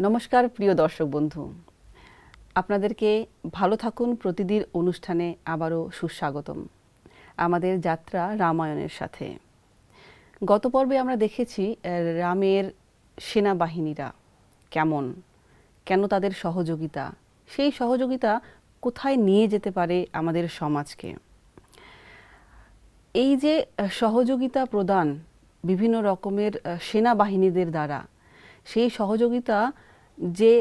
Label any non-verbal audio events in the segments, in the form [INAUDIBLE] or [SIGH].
নমস্কার প্রিয় দর্শক বন্ধু। আপনাদেরকে ভালো থাকুন প্রতিদিন অনুষ্ঠানে আবারও সুস্বাগতম। আমাদের যাত্রা রামায়ণের সাথে। গত পর্বে আমরা দেখেছি রামের সেনাবাহিনীরা কেমন, কেন তাদের সহযোগিতা, সেই সহযোগিতা কোথায় নিয়ে যেতে পারে আমাদের সমাজকে। এই যে সহযোগিতা প্রদান বিভিন্ন রকমের সেনাবাহিনীদের দ্বারা, সেই সহযোগিতা যে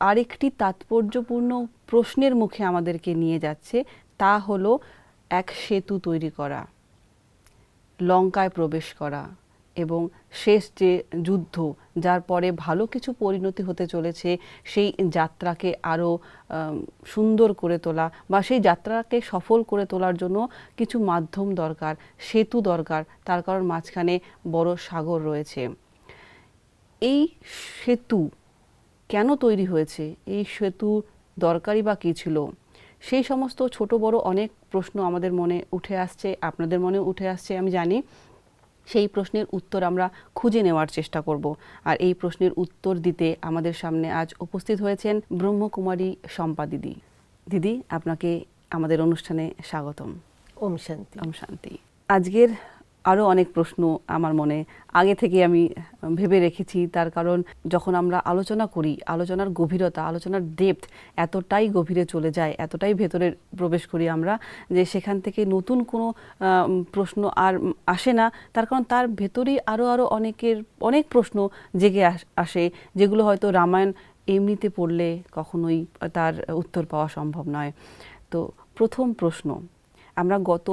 আরেকটি তাৎপর্যপূর্ণ প্রশ্নের মুখে আমাদেরকে নিয়ে যাচ্ছে, তা হলো এক সেতু তৈরি করা। লঙ্কায় প্রবেশ করা এবং শেষ যে যুদ্ধ, যার পরে ভালো কিছু পরিণতি হতে চলেছে, সেই যাত্রাকে আরও সুন্দর করে তোলা বা সেই যাত্রাকে সফল করে তোলার জন্য কিছু মাধ্যম দরকার, সেতু দরকার, তার কারণ মাঝখানে বড় সাগর রয়েছে। এই সেতু কেন তৈরি হয়েছে? এই সেতু দরকারি বা কী ছিল? সেই সমস্ত ছোট বড় অনেক প্রশ্ন আমাদের মনে উঠে আসছে আপনাদের মনে উঠে আসছে আমি জানি। সেই প্রশ্নের উত্তর আমরা খুঁজে নেওয়ার চেষ্টা করব। আর এই প্রশ্নের উত্তর দিতে আমাদের সামনে আজ উপস্থিত হয়েছেন ব্রহ্মকুমারী শম্পা দিদি দিদি আপনাকে আমাদের অনুষ্ঠানে স্বাগতম। ওম শান্তি। ওম শান্তি। আজকের আরও অনেক প্রশ্ন আমার মনে আগে থেকে আমি ভেবে রেখেছি। তার কারণ যখন আমরা আলোচনা করি, আলোচনার গভীরতা, আলোচনার ডেপথ এতটাই গভীরে চলে যায়, এতটাই ভেতরে প্রবেশ করি আমরা যে সেখান থেকে নতুন কোনো প্রশ্ন আর আসে না। তার কারণ তার ভেতরেই আরও আরও অনেকের, অনেক প্রশ্ন জেগে আসে যেগুলো হয়তো রামায়ণ এমনিতে পড়লে কখনোই তার উত্তর পাওয়া সম্ভব নয়। তো প্রথম প্রশ্ন, আমরা গত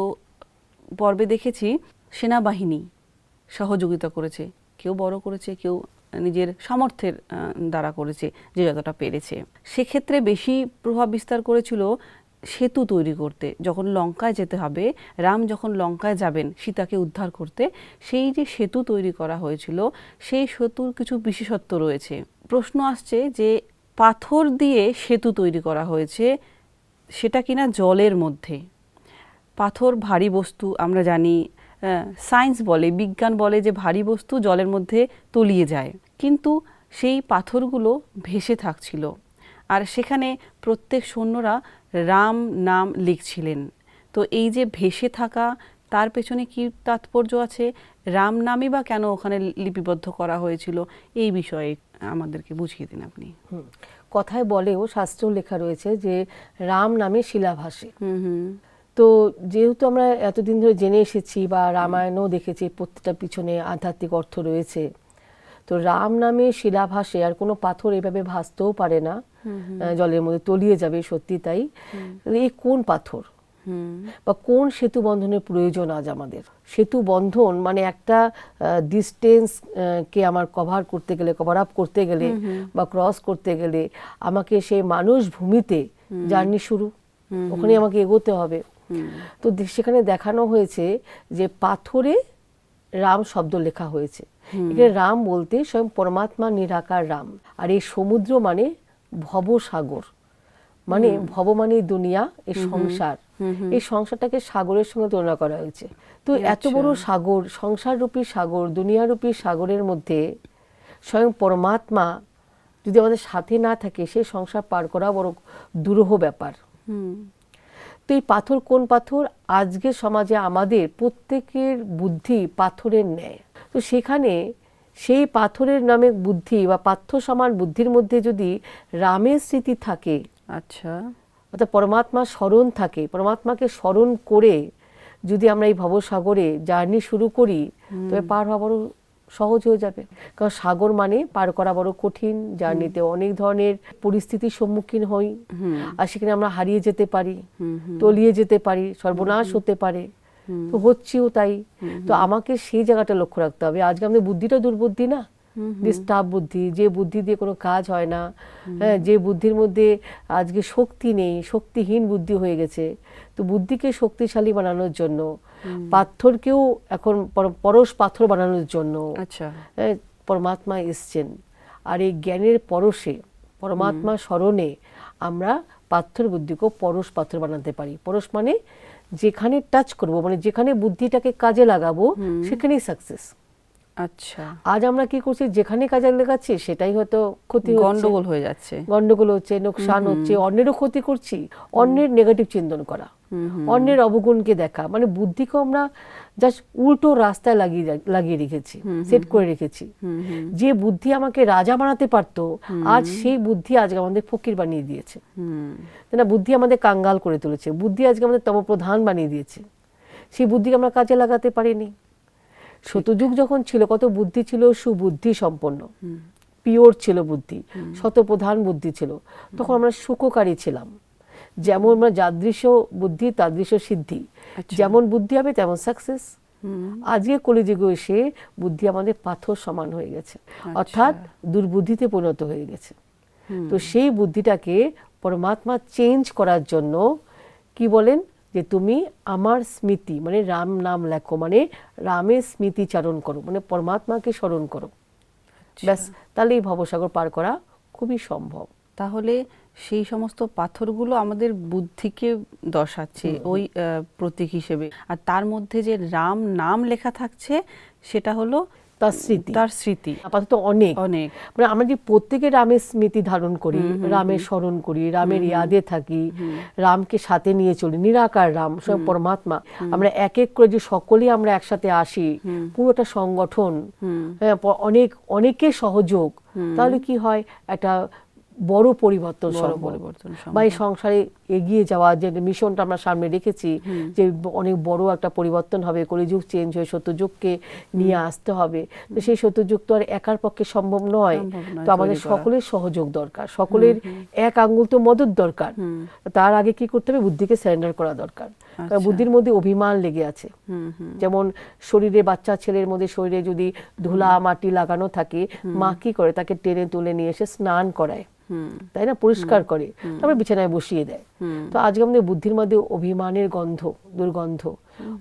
পর্বে দেখেছি সেনাবাহিনী সহযোগিতা করেছে, কেউ বড় করেছে, কেউ নিজের সামর্থ্যের দ্বারা করেছে, যে যতটা পেরেছে। সেক্ষেত্রে বেশি প্রভাব বিস্তার করেছিল সেতু তৈরি করতে। যখন লঙ্কায় যেতে হবে, রাম যখন লঙ্কায় যাবেন, সীতাকে উদ্ধার করতে, সেই যে সেতু তৈরি করা হয়েছিল, সেই সেতুর কিছু বিশেষত্ব রয়েছে। প্রশ্ন আসছে যে, পাথর দিয়ে সেতু তৈরি করা হয়েছে, সেটা কিনা জলের মধ্যে? পাথর ভারী বস্তু, আমরা জানি সায়েন্স বলে বিজ্ঞান বলে যে ভারী বস্তু জলের মধ্যে তলিয়ে যায়। কিন্তু সেই পাথরগুলো ভেসে থাকছিল। আর সেখানে প্রত্যেক সৈন্যরা রাম নাম লিখছিলেন। তো এই যে ভেসে থাকা তার পেছনে কি তাৎপর্য আছে? রাম নামই বা কেন ওখানে লিপিবদ্ধ করা হয়েছিল? এই বিষয়ে আমাদেরকে বুঝিয়ে দিন আপনি। কথায় বলেও শাস্ত্র লেখা রয়েছে যে রাম নামে শিলাভাসে। হুম হুম। তো যেহেতু আমরা এতদিন ধরে জেনে এসেছি বা রামায়ণও দেখেছি প্রত্যেকটা পিছনে আধ্যাত্মিক অর্থ রয়েছে তো রাম নামে শিলাভাসে আর কোনো পাথর এভাবে ভাসতেও পারে না। জলের মধ্যে তলিয়ে যাবে সত্যি তাই। এই কোন পাথর? বা কোন সেতু বন্ধনের প্রয়োজন আজ আমাদের? সেতু বন্ধন মানে একটা ডিস্টেন্স কে আমার কভার করতে গেলে কভার আপ করতে গেলে বা ক্রস করতে গেলে আমাকে সেই মানুষ ভূমিতে জার্নি শুরু। ওখানে আমাকে এগোতে হবে। তো সেখানে দেখানো হয়েছে যে পাথরে রাম শব্দ লেখা হয়েছে। এখানে রাম বলতে স্বয়ং পরমাত্মা নিরাকার রাম। আর এই সমুদ্র মানে ভবসাগর। মানে ভব মানে দুনিয়া এই সংসার। এই সংসারটাকে সাগরের সঙ্গে তুলনা করা হয়েছে। তো এত বড় সাগর সংসার রূপী সাগর দুনিয়া রূপী সাগরের মধ্যে স্বয়ং পরমাত্মা যদি আমাদের সাথে না থাকে সেই সংসার পার করা বড় দুরূহ ব্যাপার। হুম। তো এই পাথর কোন পাথর? আজকে সমাজে আমাদের প্রত্যেকের বুদ্ধি পাথরের ন্যায়। তো সেখানে সেই পাথরের নামে বুদ্ধি বা পাথ্য সমান বুদ্ধির মধ্যে যদি রামের স্মৃতি থাকে আচ্ছা। অর্থাৎ পরমাত্মা স্মরণ থাকে পরমাত্মাকে স্মরণ করে যদি আমরা এই ভবসাগরে জার্নি শুরু করি তবে পার হওয়া বড় সহজ হয়ে যাবে। কারণ সাগর মানে পার করা বড় কঠিন জার্নিতে অনেক ধরনের পরিস্থিতির সম্মুখীন হই। আর সেখানে আমরা হারিয়ে যেতে পারি তলিয়ে যেতে পারি সর্বনাশ হতে পারে। তো হচ্ছেও তাই। তো আমাকে সেই জায়গাটা লক্ষ্য রাখতে হবে। আজকে আমাদের বুদ্ধিটা দুর্বুদ্ধি না? ডিস্টার্ব বুদ্ধি যে বুদ্ধি দিয়ে কোনো কাজ হয় না হ্যাঁ যে বুদ্ধির মধ্যে আজকে শক্তি নেই শক্তিহীন বুদ্ধি হয়ে গেছে তো বুদ্ধিকে শক্তিশালী বানানোর জন্য পাথরকেও এখন পরশ পাথর বানানোর জন্য আচ্ছা। পরমাত্মা এসছেন। আর এই জ্ঞানের পরশে পরমাত্মা স্মরণে আমরা পাথর বুদ্ধিকেও পরশ পাথর বানাতে পারি। পরশ মানে যেখানে টাচ করব মানে যেখানে বুদ্ধিটাকে কাজে লাগাবো সেখানেই সাকসেস আচ্ছা। আজ আমরা কি করছি? যেখানে কাজে লাগাচ্ছি সেটাই হয়তো ক্ষতি গন্ডগোল হয়ে যাচ্ছে। গন্ডগোল হচ্ছে নোকসান হচ্ছে অন্যেরও ক্ষতি করছি অন্যের নেগেটিভ চিন্তন করা অন্যের অবগুণকে দেখা। মানে বুদ্ধিকে আমরা জাস্ট উল্টো রাস্তায় লাগিয়ে লাগিয়ে রেখেছি সেট করে রেখেছি। যে বুদ্ধি আমাকে রাজা বানাতে পারতো আজ সেই বুদ্ধি আজকে আমাদের ফকির বানিয়ে দিয়েছে। না বুদ্ধি আমাদের কাঙ্গাল করে তুলেছে। বুদ্ধি আজকে আমাদের তমপ্রধান বানিয়ে দিয়েছে। সেই বুদ্ধিকে আমরা কাজে লাগাতে পারিনি। শতযুগ যখন ছিল কত বুদ্ধি ছিল? সুবুদ্ধি সম্পন্ন। পিওর ছিল বুদ্ধি। শতপ্রধান বুদ্ধি ছিল। তখন আমরা সুখকারী ছিলাম। যেমন আমরা যাদৃশ্য বুদ্ধি তাদৃশ্য সিদ্ধি। যেমন বুদ্ধি হবে তেমন সাকসেস আজকে কলিযুগে এসে বুদ্ধি আমাদের পাথর সমান হয়ে গেছে। অর্থাৎ দুর্বুদ্ধিতে পরিণত হয়ে গেছে। তো সেই বুদ্ধিটাকে পরমাত্মা চেঞ্জ করার জন্য কি বলেন? যে তুমি আমার স্মৃতি মানে রাম নাম লেখো মানে রামের স্মৃতি চারণ করো মানে পরমাত্মাকে স্মরণ করো। ব্যাস তাহলে এই ভবসাগর পার করা খুবই সম্ভব। তাহলে সেই সমস্ত পাথরগুলো আমাদের বুদ্ধিকে দর্শাচ্ছে ওই প্রতীক হিসেবে। আর তার মধ্যে যে রাম নাম লেখা থাকছে সেটা হলো তার স্মৃতি। তার স্মৃতি। আপাতত অনেক। অনেক। মানে আমরা যে প্রত্যেকে রামের স্মৃতি ধারণ করি রামের স্মরণ করি রামের ইয়াদে থাকি রামকে সাথে নিয়ে চলি নিরাকার রাম সব পরমাত্মা। আমরা এক এক করে যে সকলেই আমরা একসাথে আসি পুরোটা সংগঠন হ্যাঁ, অনেক অনেকের সহযোগ তাহলে কি হয়? একটা বড় পরিবর্তন পরিবর্তন বা এই সংসারে এগিয়ে যাওয়া যে মিশনটা আমরা সামনে রেখেছি যে অনেক বড় একটা পরিবর্তন হবে কলিযুগ চেঞ্জ হয়ে সত্যযুগকে নিয়ে আসতে হবে। তো সেই সত্যযুগ তো আর একার পক্ষে সম্ভব নয়। তো আমাদের সকলের সহযোগ দরকার। সকলের এক আঙ্গুল তো মদত দরকার। তার আগে কি করতে হবে? বুদ্ধিকে সারেন্ডার করা দরকার। আচ্ছা। বুদ্ধির মধ্যে অভিমান লেগে আছে। যেমন শরীরে বাচ্চা ছেলের মধ্যে শরীরে যদি ধুলা মাটি লাগানো থাকে মা কি করে? তাকে টেনে তুলে নিয়ে এসে স্নান করায়। তাই না? পরিষ্কার করে। তারপরে বিছানায় বসিয়ে দেয়। তো আজকে আমাদের বুদ্ধির মধ্যে অভিমানের গন্ধ দুর্গন্ধ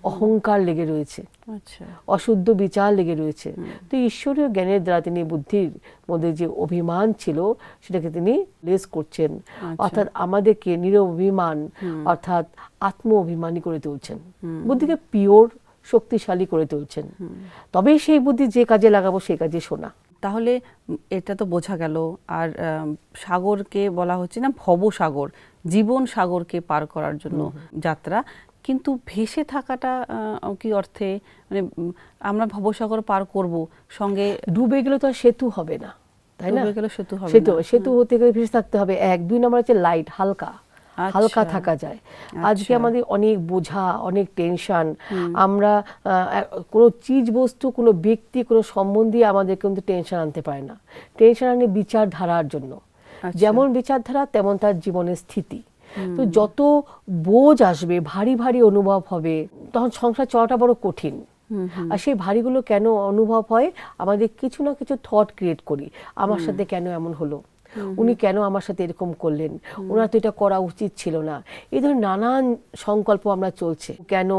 অহংকার লেগে রয়েছে। আচ্ছা। অশুদ্ধ বিচার লেগে রয়েছে। তো ঈশ্বরীয় জ্ঞানের দ্বারা তিনি বুদ্ধির মধ্যে যে অভিমান ছিল সেটাকে তিনি লেস করছেন। অর্থাৎ আমাদেরকে নিরভিমান অর্থাৎ আত্ম অভিমানী করে তুলছেন। বুদ্ধিকে পিওর শক্তিশালী করে তুলছেন। তবেই সেই বুদ্ধি যে কাজে লাগাবো সেই কাজে শোনা। তাহলে এটা তো বোঝা গেল। আর সাগরকে বলা হচ্ছে না ভবসাগর জীবন সাগরকে পার করার জন্য যাত্রা। কিন্তু ভেসে থাকাটা আহ, কি অর্থে? মানে আমরা ভবসাগর পার করব সঙ্গে ডুবে গেলে তো আর সেতু হবে না তাই না? সেতু হবে সেতু সেতু হতে গেলে ভেসে থাকতে হবে। এক দুই নম্বর হচ্ছে লাইট হালকা। হালকা থাকা যায়। আজকে আচ্ছা। আমাদের অনেক বোঝা অনেক টেনশন আমরা কোনো চিজ বস্তু কোনো ব্যক্তি কোনো সম্বন্ধে আমাদের কিন্তু টেনশন আনতে পারে না। টেনশন আনে বিচারধারার জন্য। আচ্ছা। যেমন বিচারধারা তেমন তার জীবনের স্থিতি। তো যত বোঝ আসবে ভারী ভারী অনুভব হবে তখন সংসার চলাটা বড় কঠিন। আর সেই ভারীগুলো কেন অনুভব হয়? আমাদের কিছু না কিছু থট ক্রিয়েট করি। আমার সাথে কেন এমন হলো? উনি কেন আমার সাথে এরকম করলেন? ওনার তো এটা করা উচিত ছিল না। এই ধরনের নানান সংকল্প আমরা চলছে। কেন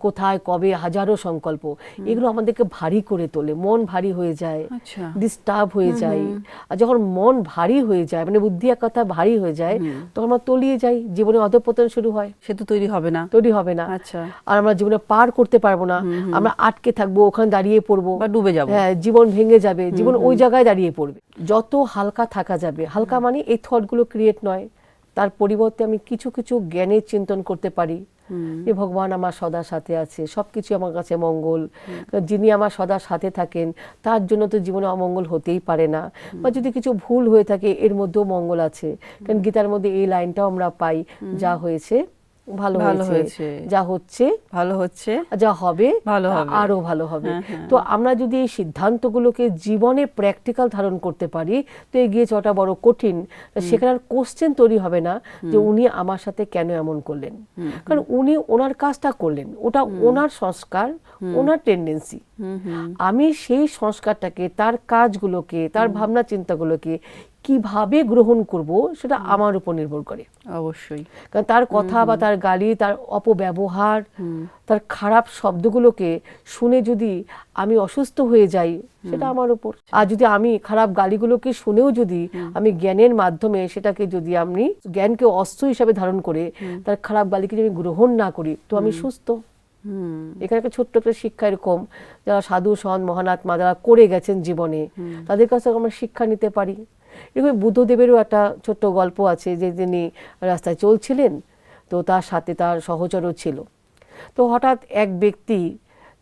কোথায় কবে হাজারো সংকল্প। এগুলো আমাদেরকে ভারী করে তোলে মন ভারী হয়ে যায় আচ্ছা। ডিস্টার্ব হয়ে যায়। আর যখন মন ভারী হয়ে যায় মানে বুদ্ধি এক কথা ভারী হয়ে যায় তখন আমরা তলিয়ে যাই জীবনে অধপতন শুরু হয়। সে তো তৈরি হবে না। তৈরি হবে না। আচ্ছা। আর আমরা জীবনে পার করতে পারব না। আমরা আটকে থাকব ওখানে দাঁড়িয়ে পড়ব। বা ডুবে যাব। হ্যাঁ জীবন ভেঙে যাবে জীবন ওই জায়গায় দাঁড়িয়ে পড়বে। যত হালকা থাকা যাবে হালকা মানে এই থটগুলো ক্রিয়েট নয়। তার পরিবর্তে আমি কিছু কিছু জ্ঞানের চিন্তন করতে পারি। যে ভগবান আমার সদা সাথে আছে সবকিছু আমার কাছে মঙ্গল। যিনি আমার সদা সাথে থাকেন তার জন্য তো জীবনে অমঙ্গল হতেই পারে না। বা যদি কিছু ভুল হয়ে থাকে এর মধ্যেও মঙ্গল আছে। কারণ গীতার মধ্যে এই লাইনটাও আমরা পাই যা হয়েছে। ভালো হয়েছে। যা হচ্ছে ভালো হচ্ছে। যা হবে ভালো হবে। আরও ভালো হবে। হ্যাঁ, হ্যাঁ। তো আমরা যদি এই সিদ্ধান্তগুলোকে জীবনে প্র্যাকটিক্যাল ধারণ করতে পারি তো এগিয়ে যাওয়াটা বড় কঠিন। সেখানে আর কোশ্চেন তৈরি হবে না যে উনি আমার সাথে কেন এমন করলেন। কারণ উনি ওনার কাজটা করলেন। ওটা ওনার সংস্কার ওনার টেন্ডেন্সি আমি সেই সংস্কারটাকে তার কাজগুলোকে তার ভাবনা চিন্তাগুলোকে কীভাবে গ্রহণ করব সেটা আমার উপর নির্ভর করে। অবশ্যই। কারণ তার কথা বা তার গালি তার অপব্যবহার তার খারাপ শব্দগুলোকে শুনে যদি আমি অসুস্থ হয়ে যাই সেটা আমার উপর। আর যদি আমি খারাপ গালিগুলোকে শুনেও যদি আমি জ্ঞানের মাধ্যমে সেটাকে যদি আমি জ্ঞানকে অস্ত্র হিসাবে ধারণ করে তার খারাপ গালিকে যদি আমি গ্রহণ না করি তো আমি সুস্থ। এখানে একটা ছোট্ট একটা শিক্ষা এরকম যারা সাধু সন্ত মহানাত্মা যারা করে গেছেন জীবনে তাদের কাছে আমরা শিক্ষা নিতে পারি। এরকম বুদ্ধদেবেরও একটা ছোট্ট গল্প আছে যে তিনি রাস্তায় চলছিলেন, তো তার সাথে তার সহচরও ছিল। তো হঠাৎ এক ব্যক্তি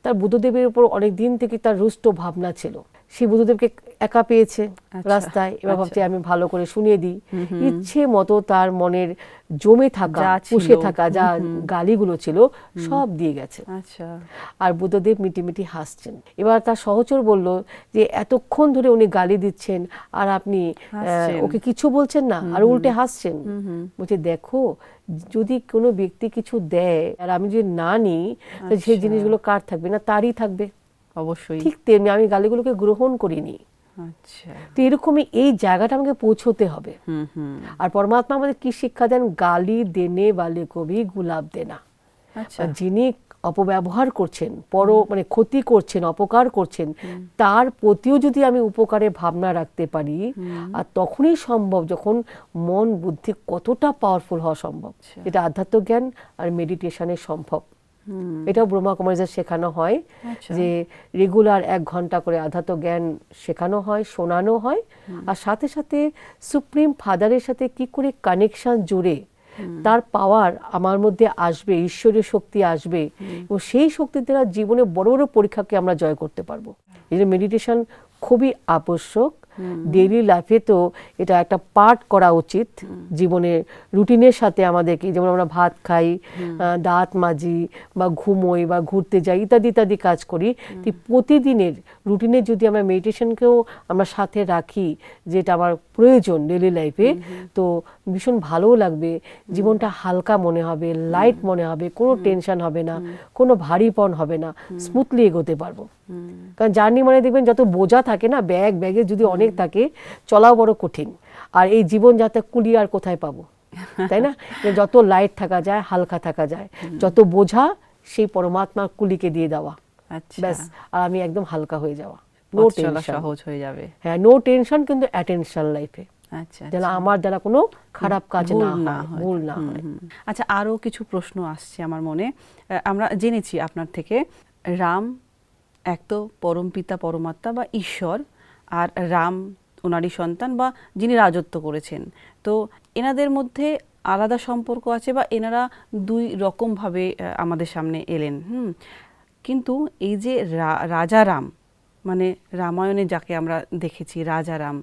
তার বুদ্ধদেবের উপর অনেক দিন থেকে তার রুষ্ট ভাবনা ছিল। সেই বুদ্ধদেবকে একা পেয়েছে আচ্ছা, রাস্তায়। এবার আচ্ছা। ভাবছে আমি ভালো করে শুনিয়ে দিই। ইচ্ছে মতো তার মনের জমে থাকা পুষে থাকা যা গালিগুলো ছিল সব দিয়ে গেছে। আচ্ছা। আর বুদ্ধদেব মিটিমিটি হাসছেন। এবার তার সহচর বলল যে এতক্ষণ ধরে উনি গালি দিচ্ছেন আর আপনি ওকে কিছু বলছেন না আর উল্টে হাসছেন। বলছে দেখো যদি কোনো ব্যক্তি কিছু দেয় আর আমি যদি না নিই সেই। জিনিসগুলো কার থাকবে? না তারই থাকবে? অবশ্যই। ঠিক তেমনি আমি গালিগুলোকে গ্রহণ করিনি। আচ্ছা। তো এরকমই এই জায়গাটা আমাকে পৌঁছতে হবে। হুম হুম। আর পরমাত্মা আমাদের কি শিক্ষা দেন? গালি দেনে বালে কবি গুলাব দেনা। আচ্ছা। যিনি অপব্যবহার করছেন পর মানে ক্ষতি করছেন অপকার করছেন তার প্রতিও যদি আমি উপকারে ভাবনা রাখতে পারি আর তখনই সম্ভব যখন মন বুদ্ধি কতটা পাওয়ারফুল হওয়া সম্ভব। আচ্ছা। এটা আধ্যাত্ম জ্ঞান আর মেডিটেশনে সম্ভব। এটাও ব্রহ্মা কুমারীদের শেখানো হয় আচ্ছা। যে রেগুলার এক ঘণ্টা করে আধ্যাত্ম জ্ঞান শেখানো হয় শোনানো হয়। আর সাথে সাথে সুপ্রিম ফাদারের সাথে কি করে কানেকশন জুড়ে তার পাওয়ার আমার মধ্যে আসবে ঈশ্বরীয় শক্তি আসবে এবং সেই শক্তির দ্বারা জীবনে বড় বড় পরীক্ষাকে আমরা জয় করতে পারব। এই মেডিটেশন খুবই আবশ্যক। ডেইলি লাইফে তো এটা একটা পার্ট করা উচিত জীবনের রুটিনের সাথে আমাদেরকে যেমন আমরা ভাত খাই দাঁত মাজি বা ঘুমোই বা ঘুরতে যাই ইত্যাদি ইত্যাদি কাজ করি। তো প্রতিদিনের রুটিনে যদি আমরা মেডিটেশনকেও আমরা সাথে রাখি যেটা আমার প্রয়োজন ডেইলি লাইফে তো ভীষণ ভালোও লাগবে। জীবনটা হালকা মনে হবে লাইট মনে হবে কোনো টেনশন হবে না কোনো ভারীপন হবে না স্মুথলি এগোতে পারব। কারণ জার্নি মানে দেখবেন যত বোঝা থাকে না ব্যাগ ব্যাগে যদি অনেক থাকে চলাও বড় কঠিন। আর এই জীবন যাতে কুলি আর কোথায় পাবো? [LAUGHS] তাই না? যত লাইট থাকা যায় হালকা থাকা যায় যত বোঝা সেই পরমাত্মার কুলিকে দিয়ে দেওয়া। আচ্ছা। ব্যাস আর আমি একদম হালকা হয়ে যাওয়া। নো টেনশন সহজ হয়ে যাবে। হ্যাঁ নো টেনশন কিন্তু অ্যাটেনশন লাইফে আচ্ছা আমার দ্বারা কোনো খারাপ কাজ না ভুল না। আচ্ছা আরও কিছু প্রশ্ন আসছে আমার মনে। আমরা জেনেছি আপনার থেকে রাম এক তো পরমপিতা পরমাত্মা বা ঈশ্বর আর রাম ওনারই সন্তান বা যিনি রাজত্ব করেছেন। তো এনাদের মধ্যে আলাদা সম্পর্ক আছে বা এনারা দুই রকমভাবে আমাদের সামনে এলেন হুম? কিন্তু এই যে রাজা রাম মানে রামায়ণে যাকে আমরা দেখেছি রাজা রাম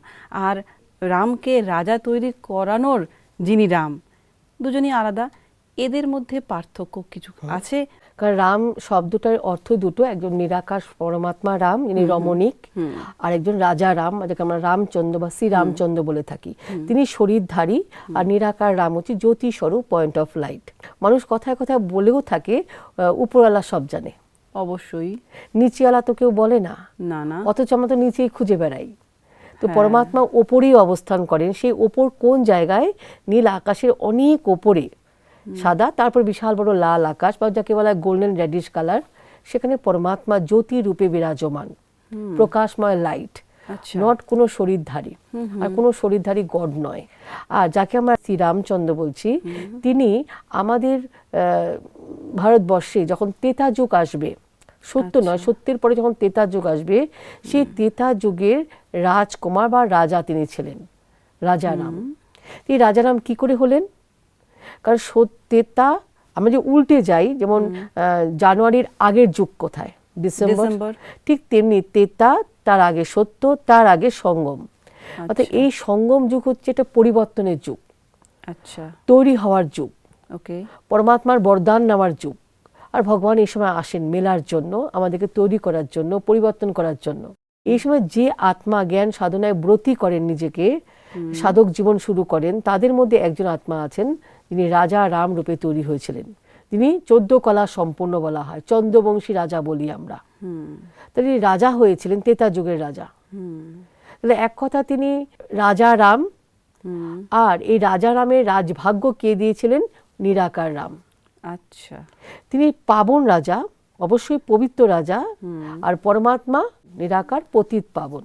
আর রামকে রাজা তৈরি করানোর যিনি রাম দুজনই আলাদা। এদের মধ্যে পার্থক্য কিছু আছে? কারণ রাম শব্দটার অর্থ দুটো একজন নিরাকাশ পরমাত্মা রাম যিনি রমণিক আর একজন রাজা রাম যাকে আমরা রামচন্দ্র বা শ্রীরামচন্দ্র বলে থাকি। তিনি শরীরধারী আর নিরাকার রাম হচ্ছে জ্যোতি স্বরূপ পয়েন্ট অফ লাইট মানুষ কথায় কথায় বলেও থাকে উপরওয়ালা সব জানে। অবশ্যই। নিচেওয়ালা তো কেউ বলে না। না না। অথচ আমরা তো নিচেই খুঁজে বেড়াই। তো হ্যাঁ। পরমাত্মা ওপরেই অবস্থান করেন সেই ওপর কোন জায়গায়? নীল আকাশের অনেক ওপরে। সাদা তারপর বিশাল বড় লাল আকাশ বা যাকে বলা হয় গোল্ডেন রেডিশ কালার সেখানে পরমাত্মা জ্যোতি রূপে বিরাজমান প্রকাশময় লাইট আচ্ছা। নট কোনো শরীরধারী আর কোনো শরীরধারী গড নয়। আর যাকে আমরা শ্রী রামচন্দ্র বলছি তিনি আমাদের আহ, ভারতবর্ষে যখন তেতা যুগ আসবে সত্য নয় আচ্ছা। সত্যের পরে যখন তেতা যুগ আসবে সেই তেতা যুগের রাজকুমার বা রাজা তিনি ছিলেন রাজারাম। এই রাজারাম কি করে হলেন? কারণ সত- তেতা আমরা যে উল্টে যাই যেমন জানুয়ারির আগের যুগ কোথায়? ডিসেম্বর। ঠিক তেমনি তেতা তার আগে সত্য তার আগে সঙ্গম। অর্থাৎ আচ্ছা। এই সঙ্গম যুগ হচ্ছে এটা পরিবর্তনের যুগ। আচ্ছা। তৈরি হওয়ার যুগ। ওকে। পরমাত্মার বরদান নেওয়ার যুগ। আর ভগবান এই সময় আসেন মেলার জন্য আমাদেরকে তৈরি করার জন্য পরিবর্তন করার জন্য। এই সময় যে আত্মা জ্ঞান সাধনায় ব্রতী করেন নিজেকে সাধক জীবন শুরু করেন তাদের মধ্যে একজন আত্মা আছেন যিনি রাজা রাম রূপে তৈরি হয়েছিলেন। তিনি চোদ্দ কলা সম্পূর্ণ বলা হয় চন্দ্রবংশী রাজা বলি আমরা। তিনি রাজা হয়েছিলেন তেতা যুগের রাজা। হুম। তাহলে এক কথা তিনি রাজা রাম আর এই রাজা রামের রাজভাগ্য কে দিয়েছিলেন? নিরাকার রাম। আচ্ছা। তিনি পাবন রাজা অবশ্যই পবিত্র রাজা আর পরমাত্মা নিরাকার পতিত পাবন।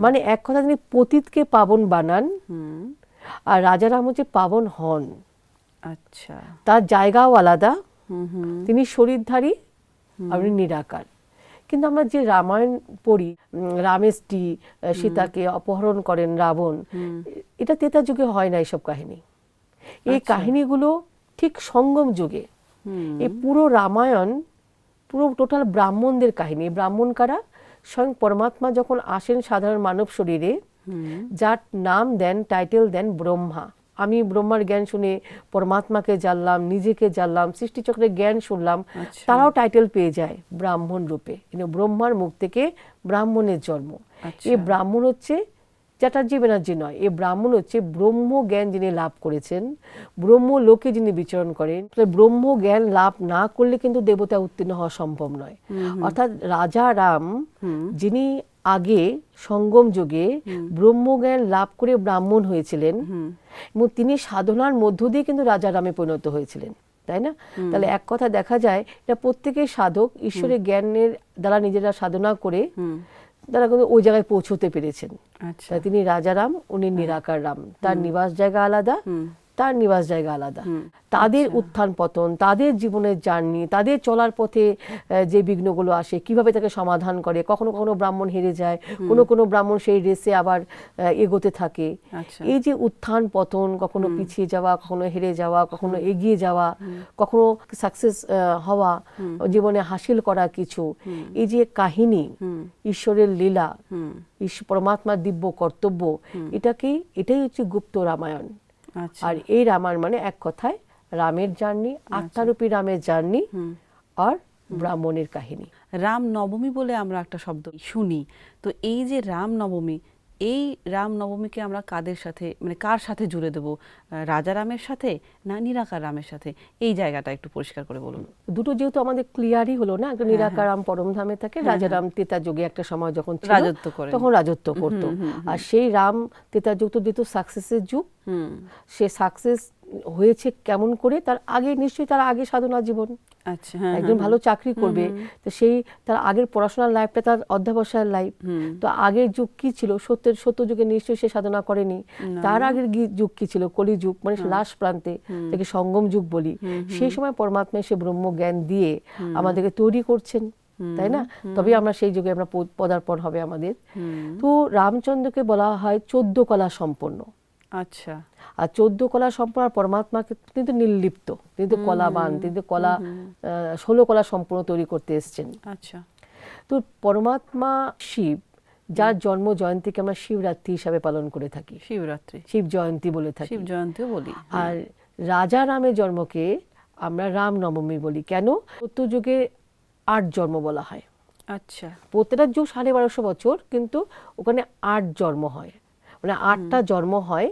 মানে এক কথা তিনি পতিতকে পাবন বানান আর রাজারাম হচ্ছে পাবন হন। আচ্ছা। তার জায়গাও আলাদা। হুম হুম। তিনি শরীরধারী আর উনি নিরাকার। কিন্তু আমরা যে রামায়ণ পড়ি আহ, সীতাকে অপহরণ করেন রাবণ এটা তেতা যুগে হয় না এইসব কাহিনী। এই কাহিনীগুলো ঠিক সঙ্গম যুগে। এই পুরো রামায়ণ পুরো টোটাল ব্রাহ্মণদের কাহিনী। ব্রাহ্মণ কারা স্বয়ং পরমাত্মা যখন আসেন সাধারণ মানব শরীরে যার নাম দেন টাইটেল দেন ব্রহ্মা। আমি ব্রহ্মার জ্ঞান শুনে পরমাত্মাকে জানলাম নিজেকে জানলাম সৃষ্টিচক্রের জ্ঞান শুনলাম আচ্ছা। তারাও টাইটেল পেয়ে যায় ব্রাহ্মণ রূপে। ব্রহ্মার মুখ থেকে ব্রাহ্মণের জন্ম। আচ্ছা। এই ব্রাহ্মণ হচ্ছে চ্যাটার্জি ব্যানার্জি নয় এই ব্রাহ্মণ হচ্ছে ব্রহ্ম জ্ঞান যিনি লাভ করেছেন ব্রহ্ম লোকে যিনি বিচরণ করেন। তাহলে ব্রহ্ম জ্ঞান লাভ না করলে কিন্তু দেবতা উত্তীর্ণ হওয়া সম্ভব নয়। অর্থাৎ রাজা রাম যিনি আগে সঙ্গম যুগে ব্রহ্মজ্ঞান লাভ করে ব্রাহ্মণ হয়েছিলেন। এবং তিনি সাধনার মধ্য দিয়ে কিন্তু রাজা রামে পরিণত হয়েছিলেন তাই না? তাহলে এক কথা দেখা যায় এটা প্রত্যেকেই সাধক ঈশ্বরের জ্ঞানের দ্বারা নিজেরা সাধনা করে তারা কিন্তু ওই জায়গায় পৌঁছতে পেরেছেন। আচ্ছা। তিনি রাজারাম উনি নিরাকার রাম। তার নিবাস জায়গা আলাদা। তার নিবাস জায়গা আলাদা। তাদের উত্থান পতন তাদের জীবনের জার্নি তাদের চলার পথে যে বিঘ্নগুলো আসে কীভাবে তাকে সমাধান করে কখনো কখনো ব্রাহ্মণ হেরে যায় কোনো কোনো ব্রাহ্মণ সেই রেসে আবার এগোতে থাকে। আচ্ছা। এই যে উত্থান পতন কখনো পিছিয়ে যাওয়া কখনো হেরে যাওয়া কখনো এগিয়ে যাওয়া কখনো সাকসেস হওয়া জীবনে হাসিল করা কিছু এই যে কাহিনী ঈশ্বরের লীলা ঈশ্বর পরমাত্মার দিব্য কর্তব্য এটাকেই এটাই হচ্ছে গুপ্ত রামায়ণ। আচ্ছা আর এই রামায়ণ মানে এক কথায় রামের জার্নি আত্মারূপী রামের জার্নি আর ব্রাহ্মণের কাহিনী। রাম নবমী বলে আমরা একটা শব্দ শুনি। তো এই যে রাম নবমী এই রামনবমীকে আমরা কাদের সাথে মানে কার সাথে জুড়ে দেব? রাজা রামের সাথে না নিরাকার রামের সাথে? এই জায়গাটা একটু পরিষ্কার করে বলুন। দুটো যেহেতু আমাদের ক্লিয়ারই হলো না একটা নিরাকারাম পরমধামে থাকে রাজা রাম তেতা যুগে একটা সময় যখন রাজত্ব করে তখন রাজত্ব করতো। আর সেই রাম তেতা যুগ তো যেহেতু সাকসেসের যুগ হুম। সে সাকসেস হয়েছে কেমন করে তার আগে নিশ্চয়ই তার আগে সাধনা জীবন। আচ্ছা হ্যাঁ একজন ভালো চাকরি করবে তো সেই তার আগের পড়াশোনার লাইফটা তার অধ্যাবসায়ের লাইফ তো আগের যুগ কি ছিল? সত্যের সত্য যুগে নিশ্চয়ই সে সাধনা করেনি। তার আগের যুগ কি ছিল? কলি যুগ মানে লাস্ট প্রান্তে যাকে সঙ্গম যুগ বলি। সেই সময় পরমাত্মা সে ব্রহ্ম জ্ঞান দিয়ে আমাদেরকে তৈরি করছেন তাই না? তবে আমরা সেই যুগে আমরা পদার্পণ হবে আমাদের। তো রামচন্দ্রকে বলা হয় চোদ্দ কলা সম্পন্ন। আচ্ছা। আর চোদ্দ কলা সম্পূর্ণ পরমাত্মাকে কিন্তু নির্লিপ্ত। তিনি তো কলাবান তিনি তো কলা ষোলো কলা সম্পূর্ণ তৈরি করতে এসছেন। আচ্ছা। তো পরমাত্মা শিব যার জন্ম জয়ন্তীকে আমরা শিবরাত্রি হিসাবে পালন করে থাকি। শিবরাত্রি। শিব জয়ন্তী বলে থাকি। শিব জয়ন্তীও বলি আর রাজা রামের জন্মকে আমরা রাম নবমী বলি। কেন? সত্য যুগে আট জন্ম বলা হয়। আচ্ছা। প্রত্যেকটা যুগ সাড়ে বারোশো বছর কিন্তু ওখানে আট জন্ম হয়। মানে আটটা জন্ম হয়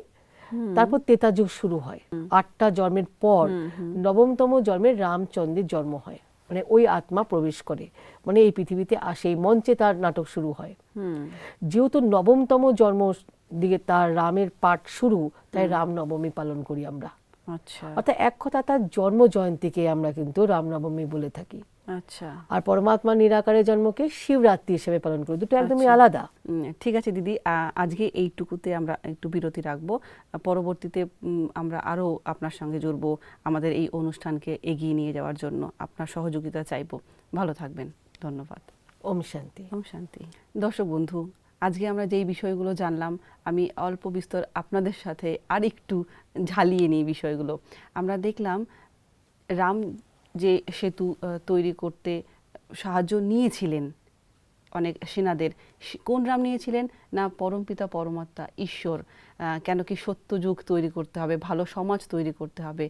তারপর তেতা যুগ শুরু হয়। আটটা জন্মের পর নবমতম জন্মের রামচন্দ্রের জন্ম হয়। মানে ওই আত্মা প্রবেশ করে। মানে এই পৃথিবীতে আসে এই মঞ্চে তার নাটক শুরু হয়। হুম। যেহেতু নবমতম জন্ম দিকে তার রামের পাঠ শুরু তাই রাম নবমী পালন করি আমরা। আচ্ছা। অর্থাৎ এক কথা তার জন্ম জয়ন্তীকে আমরা কিন্তু রামনবমী বলে থাকি। আচ্ছা। আর পরমাত্মা নিরাকারের জন্মকে শিবরাত্রি হিসেবে পালন করি। দুটো একদমই আলাদা। ঠিক আছে দিদি আজকে এইটুকুতে আমরা একটু বিরতি রাখব। পরবর্তীতে আমরা আরও আপনার সঙ্গে জুড়বো আমাদের এই অনুষ্ঠানকে এগিয়ে নিয়ে যাওয়ার জন্য। আপনার সহযোগিতা চাইব। ভালো থাকবেন। ধন্যবাদ। ওম শান্তি। ওম শান্তি। দর্শক বন্ধু আজকে আমরা যেই বিষয়গুলো জানলাম আমি অল্প বিস্তর আপনাদের সাথে আর একটু ঝালিয়ে নিই বিষয়গুলো। আমরা দেখলাম রাম যে সেতু তৈরি করতে সাহায্য নিয়েছিলেন অনেক সেনাদের। কোন রাম নিয়েছিলেন? না পরমপিতা পরমাত্মা, ঈশ্বর। কেন কি সত্য যুগ তৈরি করতে হবে, ভালো সমাজ তৈরি করতে হবে,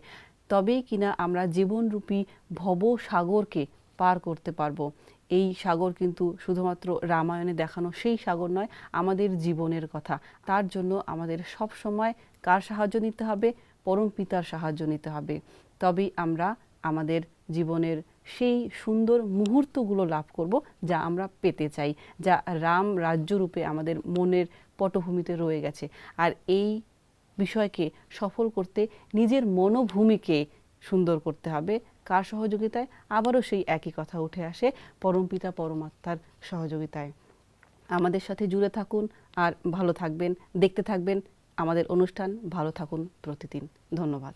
তবেই কিনা আমরা জীবনরূপী ভব সাগরকে পার করতে পারব। এই সাগর কিন্তু শুধুমাত্র রামায়ণে দেখানো সেই সাগর নয়, আমাদের জীবনের কথা। তার জন্য আমাদের সব সময় কার সাহায্য নিতে হবে? পরম পিতার সাহায্য নিতে হবে। তবেই আমরা আমাদের জীবনের সেই সুন্দর মুহূর্তগুলো লাভ করব যা আমরা পেতে চাই, যা রাম রাজ্যরূপে আমাদের মনের পটভূমিতে রয়ে গেছে। আর এই বিষয়কে সফল করতে নিজের মনোভূমিকে সুন্দর করতে হবে। কার সহযোগিতায়? আবারও সেই একই কথা উঠে আসে, পরমপিতা পরমাত্মার সহযোগিতায়। আমাদের সাথে জুড়ে থাকুন আর ভালো থাকবেন, দেখতে থাকবেন। আমাদের অনুষ্ঠান ভালো থাকুন প্রতিদিন। ধন্যবাদ।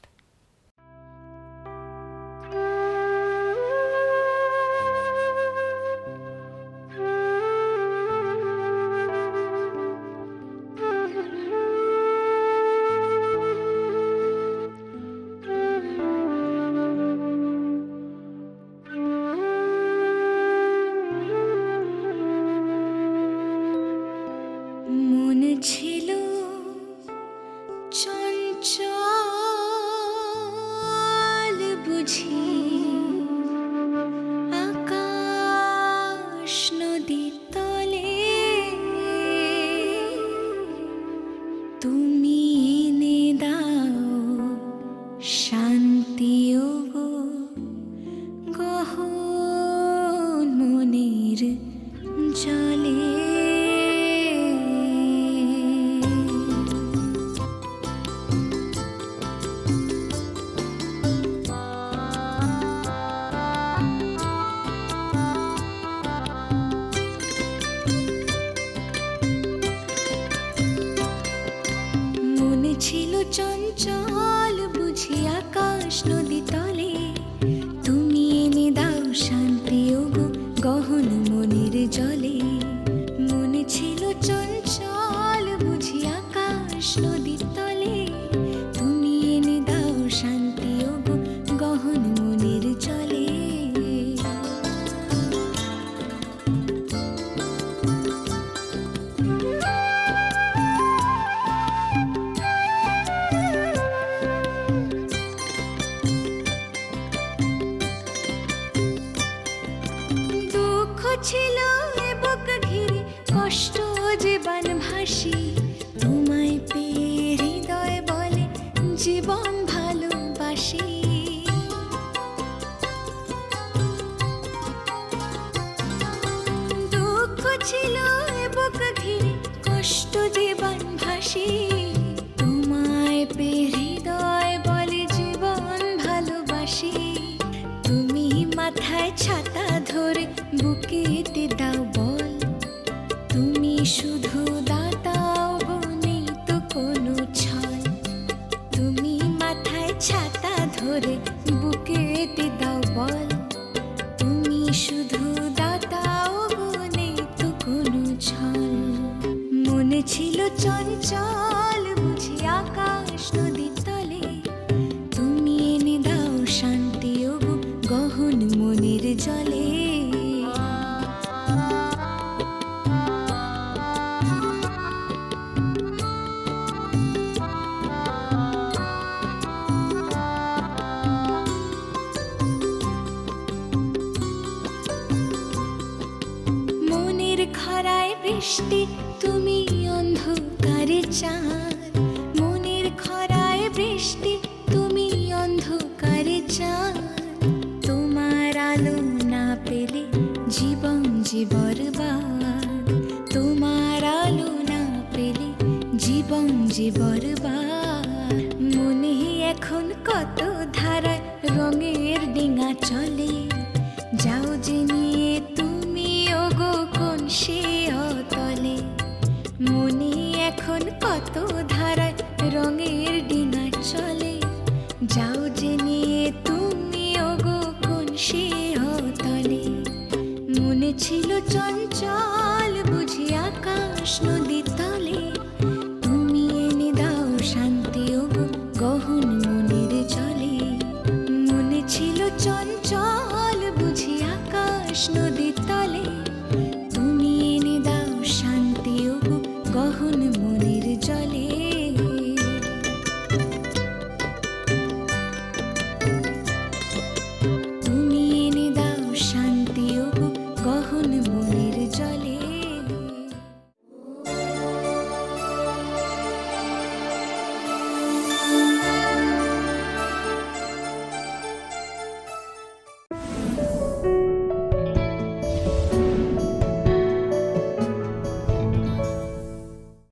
তুমি ভালোবাসি তুমি মাথায় ছাতা ধরে বুকেতে দাও বল। তুমি শুধু বৃষ্টি, তুমি অন্ধকারে চাঁদ। মনের খরায় বৃষ্টি, তুমি অন্ধকারে চাঁদ। তোমার আলো না পেলে জীবন বরবাদ। তোমার আলো না পেলে জীবন বরবাদ। মনে এখন কত ধারায় রঙের ডিঙা চলে। Krishna.